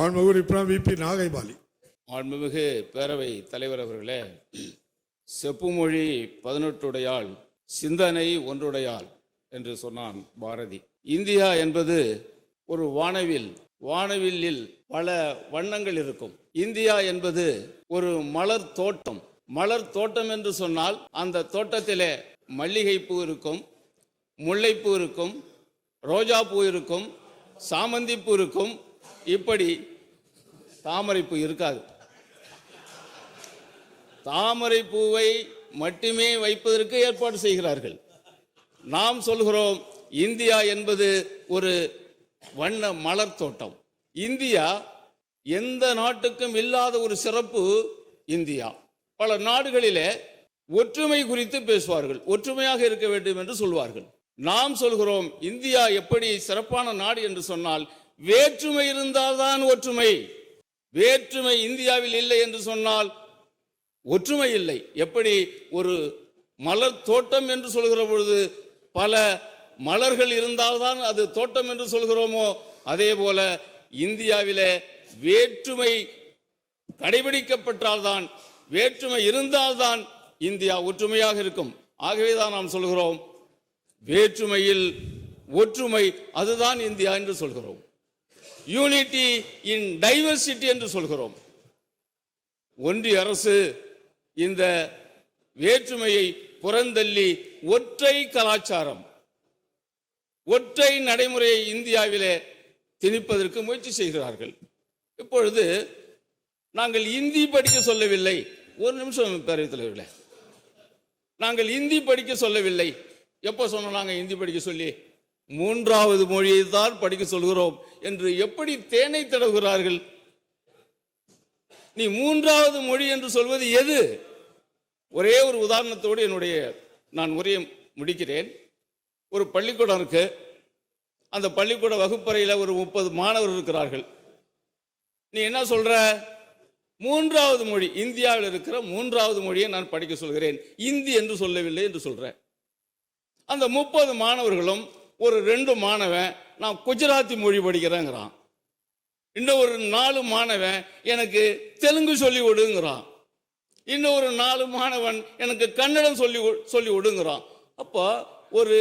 மாண்புமிகு உறுப்பினர் விபி நாகைபாலி. மாண்புமிகு பேரவை தலைவர் அவர்களே செப்புமொழி பதினெட்டுடையாள் சிந்தனை ஒன்றுடையாள் என்று சொன்னான் பாரதி. இந்தியா என்பது ஒரு வானவில் வானவில்லில் பல வண்ணங்கள் இருக்கும். இந்தியா என்பது ஒரு மலர் தோட்டம். மலர் தோட்டம் என்று சொன்னால் அந்த தோட்டத்திலே மல்லிகைப்பூ இருக்கும் முல்லைப்பூ இருக்கும் ரோஜாப்பூ இருக்கும் சாமந்திப்பூ இருக்கும். இப்படி தாமரைப்பூ இருக்காது. தாமரை பூவை மட்டுமே வைப்பதற்கு ஏற்பாடு செய்கிறார்கள். நாம் சொல்கிறோம் இந்தியா என்பது ஒரு வண்ண மலர் தோட்டம். இந்தியா எந்த நாட்டுக்கும் இல்லாத ஒரு சிறப்பு இந்தியா. பல நாடுகளிலே ஒற்றுமை குறித்து பேசுவார்கள். ஒற்றுமையாக இருக்க வேண்டும் என்று சொல்வார்கள். நாம் சொல்கிறோம் இந்தியா எப்படி சிறப்பான நாடு என்று சொன்னால் வேற்றுமை இருந்தால்தான் ஒற்றுமை. வேற்றுமை இந்தியாவில் இல்லை என்று சொன்னால் ஒற்றுமை இல்லை. எப்படி ஒரு மலர் தோட்டம் என்று சொல்கிற பொழுது பல மலர்கள் இருந்தால்தான் அது தோட்டம் என்று சொல்கிறோமோ அதே போல இந்தியாவில வேற்றுமை கடைபிடிக்கப்பட்டால்தான் வேற்றுமை இருந்தால்தான் இந்தியா ஒற்றுமையாக இருக்கும். ஆகவே தான் நாம் சொல்கிறோம் வேற்றுமையில் ஒற்றுமை அதுதான் இந்தியா என்று சொல்கிறோம். யூனிட்டி இன் டைவர்சிட்டி என்று சொல்கிறோம். ஒன்றிய அரசு இந்த வேற்றுமையை புறந்தள்ளி ஒற்றை கலாச்சாரம் ஒற்றை நடைமுறையை இந்தியாவிலே திணிப்பதற்கு முயற்சி செய்கிறார்கள். இப்பொழுது நாங்கள் இந்தி படிக்க சொல்லவில்லை. ஒரு நிமிஷம் பேரவைத் தலைவர்களே. நாங்கள் இந்தி படிக்க சொல்லவில்லை. எப்போ சொன்னோம் நாங்கள் இந்தி படிக்க சொல்லி? மூன்றாவது மொழியை தான் படிக்க சொல்கிறோம் என்று எப்படி தேனை தடவுகிறார்கள்? நீ மூன்றாவது மொழி என்று சொல்வது எது? ஒரே ஒரு உதாரணத்தோடு என்னுடைய நான் உரையை முடிக்கிறேன். ஒரு பள்ளிக்கூடம் இருக்கு. அந்த பள்ளிக்கூட வகுப்பறையில் ஒரு முப்பது மாணவர் இருக்கிறார்கள். நீ என்ன சொல்ற? மூன்றாவது மொழி இந்தியாவில் இருக்கிற மூன்றாவது மொழியை நான் படிக்க சொல்கிறேன். இந்தி என்று சொல்லவில்லை என்று சொல்றேன் அந்த முப்பது மாணவர்களும் ஒரு ரெண்டு மாணவன் நான் குஜராத்தி மொழி படிக்கிறேங்கிறான். இன்னும் ஒரு நாலு மாணவன் எனக்கு தெலுங்கு சொல்லி விடுங்கிறான். இன்னும் ஒரு நாலு மாணவன் எனக்கு கன்னடம் சொல்லி சொல்லி விடுங்கிறான். அப்போ ஒரு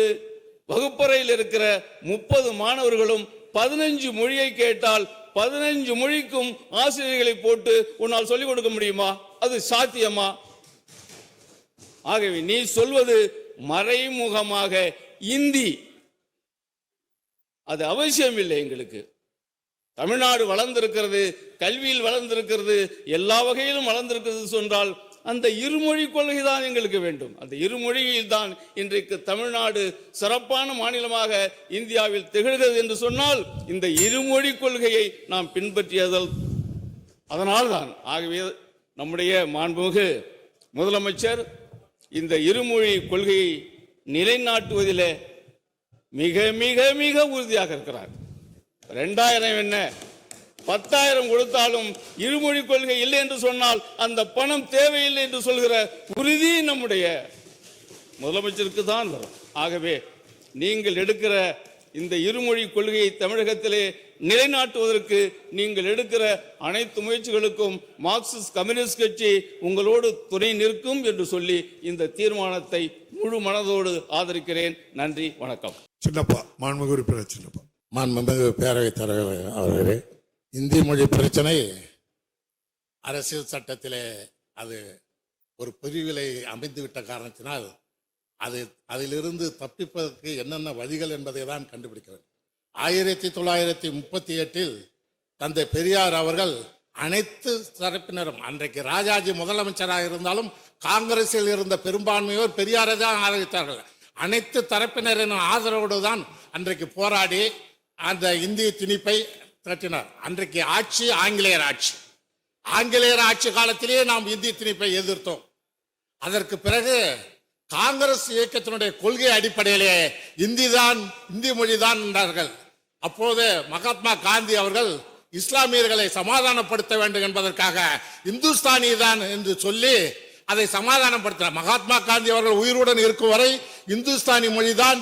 வகுப்பறையில் இருக்கிற முப்பது மாணவர்களும் பதினஞ்சு மொழியை கேட்டால் பதினஞ்சு மொழிக்கும் ஆசிரியர்களை போட்டு உன்னால் சொல்லிக் கொடுக்க முடியுமா? அது சாத்தியமா? ஆகவே நீ சொல்வது மறைமுகமாக இந்தி. அது அவசியம் இல்லை எங்களுக்கு. தமிழ்நாடு வளர்ந்திருக்கிறது கல்வியில் வளர்ந்திருக்கிறது எல்லா வகையிலும் வளர்ந்திருக்கிறது சொன்னால் அந்த இருமொழி கொள்கை தான் எங்களுக்கு வேண்டும். அந்த இருமொழியில் தான் இன்றைக்கு தமிழ்நாடு சிறப்பான மாநிலமாக இந்தியாவில் திகழ்கிறது என்று சொன்னால் இந்த இருமொழி கொள்கையை நாம் பின்பற்றியதால் அதனால் தான் ஆகவே நம்முடைய மாண்புமிகு முதலமைச்சர் இந்த இருமொழி கொள்கையை நிலைநாட்டுவதில் மிக மிக மிக உறுதியாக இருக்கிறார். ரெண்டாயிரம் என்ன? பத்தாயிரம் கொடுத்தாலும் இருமொழி கொள்கை இல்லை என்று சொன்னால் அந்த பணம் தேவையில்லை என்று சொல்கிற உறுதி நம்முடைய முதலமைச்சருக்கு தான் வரும். ஆகவே நீங்கள் எடுக்கிற இந்த இருமொழி கொள்கையை தமிழகத்திலே நிலைநாட்டுவதற்கு நீங்கள் எடுக்கிற அனைத்து முயற்சிகளுக்கும் மார்க்சிஸ்ட் கம்யூனிஸ்ட் கட்சி உங்களோடு துணை நிற்கும் என்று சொல்லி இந்த தீர்மானத்தை முழு மனதோடு ஆதரிக்கிறேன். நன்றி வணக்கம். சின்னப்பா மாண்புமிகு உறுப்பினர் சின்னப்பா. மாண்புமிகு பேரவைத் தலைவர் அவர்களே இந்தி மொழி பிரச்சனை அரசியல் சட்டத்திலே அது ஒரு பிரிவிலை அமைந்துவிட்ட காரணத்தினால் அது அதிலிருந்து தப்பிப்பதற்கு என்னென்ன வழிகள் என்பதை தான் கண்டுபிடிக்க வேண்டும் ஆயிரத்தி தொள்ளாயிரத்தி முப்பத்தி எட்டில் தந்தை பெரியார் அவர்கள் அனைத்து தரப்பினரும் அன்றைக்கு ராஜாஜி முதலமைச்சராக இருந்தாலும் காங்கிரஸில் இருந்த பெரும்பான்மையோர் பெரியாரை தான் ஆதரித்தார்கள். அனைத்து தரப்பினரின் ஆதரவோடு தான் அன்றைக்கு போராடி அந்த இந்திய திணிப்பை திரட்டினார். அன்றைக்கு ஆட்சி ஆங்கிலேயர் ஆட்சி. ஆங்கிலேயர் ஆட்சி காலத்திலேயே நாம் இந்திய திணிப்பை எதிர்த்தோம். அதற்கு பிறகு காங்கிரஸ் இயக்கத்தினுடைய கொள்கை அடிப்படையிலே இந்தி தான் இந்தி மொழி தான் என்றார்கள். அப்போது மகாத்மா காந்தி அவர்கள் இஸ்லாமியர்களை சமாதானப்படுத்த வேண்டும் என்பதற்காக இந்துஸ்தானி தான் என்று சொல்லி அதை சமாதானப்படுத்தினார் மகாத்மா காந்தி அவர்கள் உயிருடன் இருக்கும் வரை இந்துஸ்தானி மொழிதான்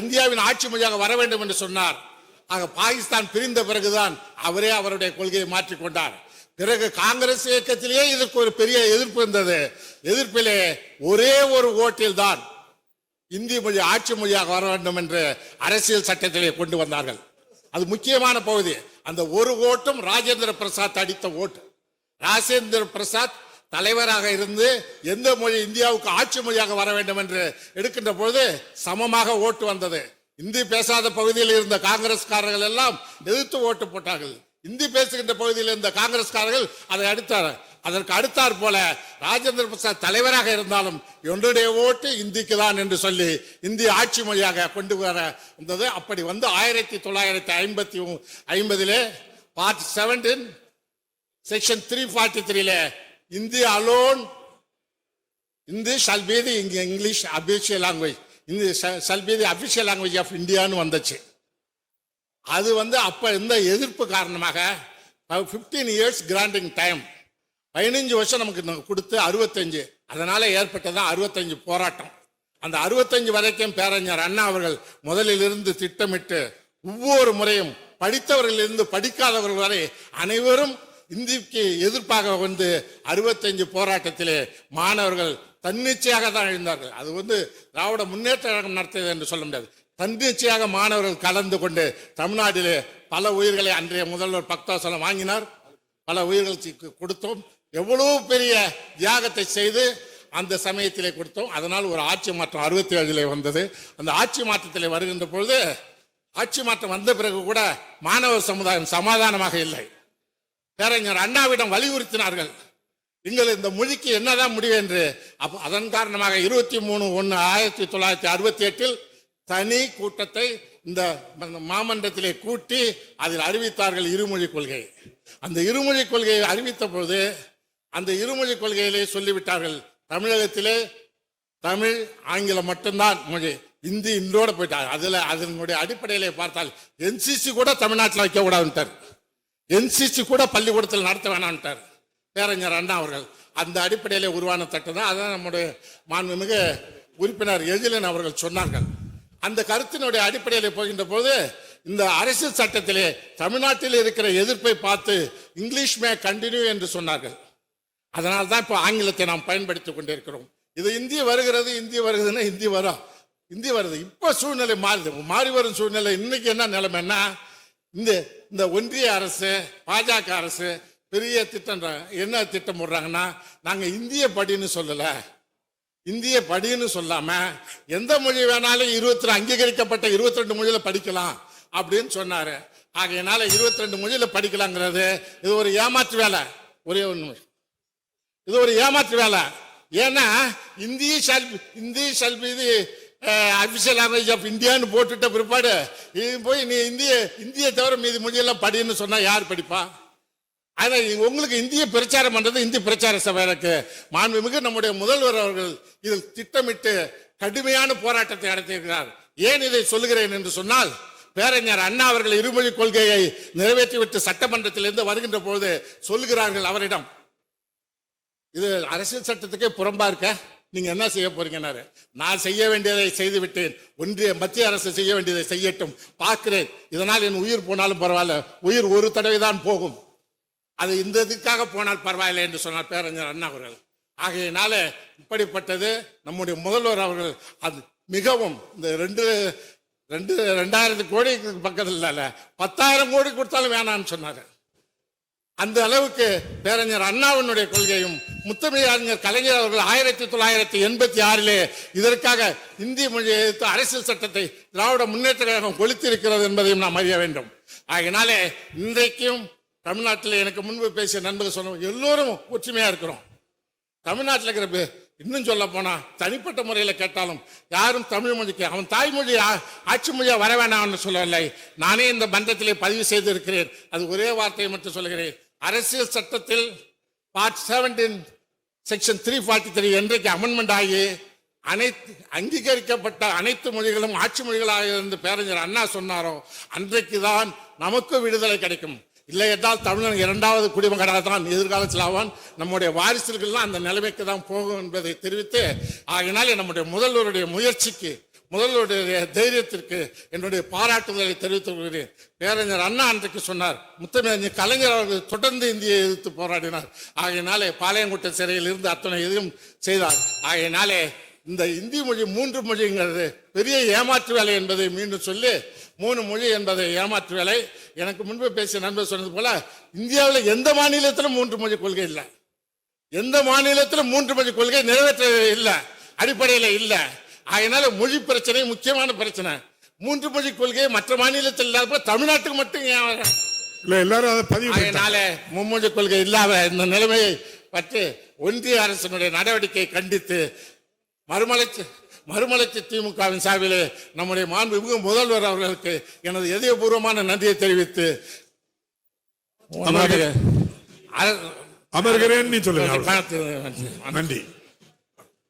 இந்தியாவின் ஆட்சி மொழியாக வர வேண்டும் என்று சொன்னார். ஆக பாகிஸ்தான் பிரிந்த பிறகுதான் அவரே அவருடைய கொள்கையை மாற்றிக்கொண்டார் பிறகு காங்கிரஸ் இயக்கத்திலேயே இதற்கு ஒரு பெரிய எதிர்ப்பு இருந்தது. எதிர்ப்பிலே ஒரே ஒரு ஓட்டில் தான் இந்தி மொழி ஆட்சி மொழியாக வர வேண்டும் என்று அரசியல் சட்டத்திலே கொண்டு வந்தார்கள். அது முக்கியமான பகுதி. அந்த ஒரு ஓட்டும் ராஜேந்திர பிரசாத் அடித்த ஓட்டு. ராஜேந்திர பிரசாத் தலைவராக இருந்து எந்த மொழி இந்தியாவுக்கு ஆட்சி மொழியாக வர வேண்டும் என்று எடுக்கின்ற பொழுது சமமாக ஓட்டு வந்தது. இந்தி பேசாத பகுதியில் இருந்த காங்கிரஸ்காரர்கள் எல்லாம் எதிர்த்து ஓட்டு போட்டார்கள். இந்தி பேசுகின்ற பகுதியில் இருந்த காங்கிரஸ்காரர்கள் அதை அடுத்தார். அதற்கு அடுத்தார் போல ராஜேந்திர பிரசாத் தலைவராக இருந்தாலும் என்னுடைய ஓட்டு இந்திக்கு தான் என்று சொல்லி இந்தி ஆட்சி மொழியாக கொண்டு வர வந்தது. அப்படி வந்து ஆயிரத்தி தொள்ளாயிரத்தி ஐம்பத்தி ஐம்பதிலே part seventeen section three forty த்ரீல Hindi alone Hindi shall be the English official language இந்த shall be the official language of இந்தியான்னு வந்துச்சு. அது வந்து அப்போ இந்த எதிர்ப்பு காரணமாக ஃபிஃப்டீன் இயர்ஸ் கிராண்டிங் டைம் பதினஞ்சு வருஷம் நமக்கு கொடுத்து அறுபத்தஞ்சு. அதனால் ஏற்பட்டதான் அறுபத்தஞ்சு போராட்டம். அந்த அறுபத்தஞ்சு வரைக்கும் பேரறிஞர் அண்ணா அவர்கள் முதலிலிருந்து திட்டமிட்டு ஒவ்வொரு முறையும் படித்தவர்களிலிருந்து படிக்காதவர்கள் வரை அனைவரும் இந்திக்கு எதிர்ப்பாக வந்து அறுபத்தஞ்சு போராட்டத்திலே மாணவர்கள் தன்னிச்சையாக தான் எழுந்தார்கள். அது வந்து திராவிட முன்னேற்ற கழகம் நடத்தியது என்று சொல்ல முடியாது. தன்னிச்சையாக மாணவர்கள் கலந்து கொண்டு தமிழ்நாட்டிலே பல உயிர்களை அன்றைய முதல்வர் பக்தாசலம் வாங்கினார். பல உயிர்கள் கொடுத்தோம். எவ்வளவு பெரிய தியாகத்தை செய்து அந்த சமயத்திலே கொடுத்தோம். அதனால் ஒரு ஆட்சி மாற்றம் அறுபத்தி ஏழிலே வந்தது. அந்த ஆட்சி மாற்றத்திலே வருகின்ற பொழுது ஆட்சி மாற்றம் வந்த பிறகு கூட மாணவர் சமுதாயம் சமாதானமாக இல்லை. பேரறிஞர் அண்ணாவிடம் வலியுறுத்தினார்கள். நீங்கள் இந்த மொழிக்கு என்னதான் முடிவு என்று? அதன் காரணமாக இருபத்தி மூணு ஒன்று ஆயிரத்தி தொள்ளாயிரத்தி அறுபத்தி எட்டில் தனி கூட்டத்தை இந்த மாமன்றத்திலே கூட்டி அதில் அறிவித்தார்கள் இருமொழி கொள்கை. அந்த இருமொழி கொள்கையை அறிவித்த போது அந்த இருமொழி கொள்கையிலே சொல்லிவிட்டார்கள் தமிழகத்திலே தமிழ் ஆங்கிலம் மட்டும்தான் மொழி. இந்தி இன்றோடு போயிட்டார். அதில் அதனுடைய அடிப்படையிலே பார்த்தால் என்சிசி கூட தமிழ்நாட்டில் வைக்கக்கூடாதுன்ட்டார். என்சிசி கூட பள்ளிக்கூடத்தில் நடத்த வேணாம்ட்டார். பேரறிஞர் அண்ணா அவர்கள். அந்த அடிப்படையில் உருவான சட்டம் தான். அதான் நம்முடைய மாண்புமிகு உறுப்பினர் எதிலன் அவர்கள் சொன்னார்கள். அந்த கருத்தினுடைய அடிப்படையில் போகின்ற போது இந்த அரசியல் சட்டத்திலே தமிழ்நாட்டில் இருக்கிற எதிர்ப்பை பார்த்து இங்கிலீஷ் மே கண்டினியூ என்று சொன்னார்கள். அதனால தான் இப்போ ஆங்கிலத்தை நாம் பயன்படுத்தி கொண்டிருக்கிறோம். இது இந்தி வருகிறது இந்தி வருகிறதுன்னா இந்தி வரும். இந்தி வருது. இப்போ சூழ்நிலை மாறுது. மாறி வரும் சூழ்நிலை. இன்னைக்கு என்ன நிலைமைன்னா இந்த இந்த ஒன்றிய அரசு பாஜக அரசு பெரிய திட்டம் என்ன திட்டம் போடுறாங்கன்னா நாங்கள் இந்திய படின்னு சொல்லலை. இந்திய படின்னு சொல்லாம எந்த மொழி வேணாலும் இருபத்தி அங்கீகரிக்கப்பட்ட இருபத்தி ரெண்டு மொழியில படிக்கலாம் அப்படின்னு சொன்னாரு. ஆகையினால இருபத்தி ரெண்டு மொழியில படிக்கலாங்கிறது இது ஒரு ஏமாற்று வேலை. ஒரே ஒன்று இது ஒரு ஏமாற்று வேலை. ஏன்னா இந்தி ஷால் இந்தி ஷல்பி இது அஃபிஷியல் லாங்குவேஜ் ஆஃப் இந்தியான்னு போட்டுட்ட பிற்பாடு இது போய் நீ இந்திய இந்திய தவிர மீதி மொழியெல்லாம் படின்னு சொன்னால் யார் படிப்பா? ஆனால் உங்களுக்கு இந்திய பிரச்சாரம் பண்ணுறது இந்திய பிரச்சார சபை எனக்கு மாண்புமிகு நம்முடைய முதல்வர் அவர்கள் இதில் திட்டமிட்டு கடுமையான போராட்டத்தை நடத்தியிருக்கிறார். ஏன் இதை சொல்லுகிறேன் என்று சொன்னால் பேரறிஞர் அண்ணா அவர்கள் இருமொழி கொள்கையை நிறைவேற்றிவிட்டு சட்டமன்றத்திலிருந்து வருகின்ற பொழுது சொல்லுகிறார்கள் அவரிடம். இது அரசியல் சட்டத்துக்கே புறம்பா இருக்க? நீங்கள் என்ன செய்ய போறீங்கன்னாரு? நான் செய்ய வேண்டியதை செய்து விட்டேன் ஒன்றிய மத்திய அரசு செய்ய வேண்டியதை செய்யட்டும். பார்க்கிறேன். இதனால் என் உயிர் போனாலும் பரவாயில்ல. உயிர் ஒரு தடவை தான் போகும். அது இந்த இதுக்காக போனால் பரவாயில்லை என்று சொன்னார் பேரறிஞர் அண்ணா அவர்கள். ஆகையினால இப்படிப்பட்டது நம்முடைய முதல்வர் அவர்கள் அது மிகவும் இந்த ரெண்டு ரெண்டு ரெண்டாயிரத்து கோடி பக்கத்தில் இல்லை பத்தாயிரம் கோடி கொடுத்தாலும் வேணாம்னு சொன்னார். அந்த அளவுக்கு பேரறிஞர் அண்ணாவினுடைய கொள்கையும் முத்தமிழ் அறிஞர் கலைஞர் அவர்கள் ஆயிரத்தி தொள்ளாயிரத்தி எண்பத்தி ஆறிலே இதற்காக இந்திய மொழியை எதிர்த்து அரசியல் சட்டத்தை திராவிட முன்னேற்ற கழகம் கொளுத்திருக்கிறது என்பதையும் நாம் அறிய வேண்டும். ஆகையினாலே இன்றைக்கும் தமிழ்நாட்டில் எனக்கு முன்பு பேசிய நண்பர்கள் சொன்ன எல்லோரும் ஒற்றுமையா இருக்கிறோம். தமிழ்நாட்டில் இருக்கிற இன்னும் சொல்ல போனா தனிப்பட்ட முறையில் கேட்டாலும் யாரும் தமிழ் மொழிக்கு அவன் தாய்மொழி ஆட்சி மொழியாக வர வேணாம்னு சொல்லவில்லை. நானே இந்த பந்தத்திலே பதிவு செய்திருக்கிறேன். அது ஒரே வார்த்தையை மட்டும் சொல்கிறேன் அரசியல் சட்டத்தில் part seventeen section three forty three என்றைக்கு அமெண்ட்மெண்ட் ஆகி அனைத்து அங்கீகரிக்கப்பட்ட அனைத்து மொழிகளும் ஆட்சி மொழிகளாக இருந்து பேரறிஞர் அண்ணா சொன்னாரோ அன்றைக்கு தான் நமக்கு விடுதலை கிடைக்கும். இல்லை என்றால் தமிழன் இரண்டாவது குடிமகனாக தான் எதிர்காலத்தில் ஆவான். நம்முடைய வாரிசுகள்லாம் அந்த நிலைமைக்கு தான் போகும் என்பதை தெரிவித்து ஆகினாலே நம்முடைய முதல்வருடைய முயற்சிக்கு முதல்வருடைய தைரியத்திற்கு என்னுடைய பாராட்டுதலை தெரிவித்துக் கொள்கிறேன். பேரறிஞர் அண்ணா அன்றைக்கு சொன்னார் முத்தமிழ் கலைஞர் அவர்கள் தொடர்ந்து இந்தியை எதிர்த்து போராடினார். ஆகையினாலே பாளையங்கோட்டை சிறையில் இருந்து அத்தனை இதையும் செய்தார். ஆகையினாலே இந்த இந்தி மொழி மூன்று மொழிங்கிறது பெரிய ஏமாற்று வேலை என்பதை மீண்டும் சொல்லி மூணு மொழி என்பதை ஏமாற்று வேலை. எனக்கு முன்பு பேசிய நண்பர் சொன்னது போல இந்தியாவில் எந்த மாநிலத்திலும் மூன்று மொழி கொள்கை இல்லை. எந்த மாநிலத்திலும் மூன்று மொழி கொள்கை நிறைவேற்ற இல்லை. அடிப்படையில் இல்லை. அதனால மொழி பிரச்சனை முக்கியமான பிரச்சனை மூன்று மொழி கொள்கை மற்ற மாநிலத்தில் இல்லாத தமிழ்நாட்டுக்கு மட்டும்? இல்ல எல்லாரும் அதை பதிவு. அதனால மும்மொழி கொள்கை இல்லாத இந்த நிலைமையை பற்றி ஒன்றிய அரசினுடைய நடவடிக்கையை கண்டித்து மறுமலர்ச்சி மறுமலர்ச்சி திமுகவின் சார்பிலே நம்முடைய மாண்புமிகு முதல்வர் அவர்களுக்கு எனது இதயபூர்வமான நன்றியை தெரிவித்து அமர்கிறேன் நீ சொல்லுங்க நன்றி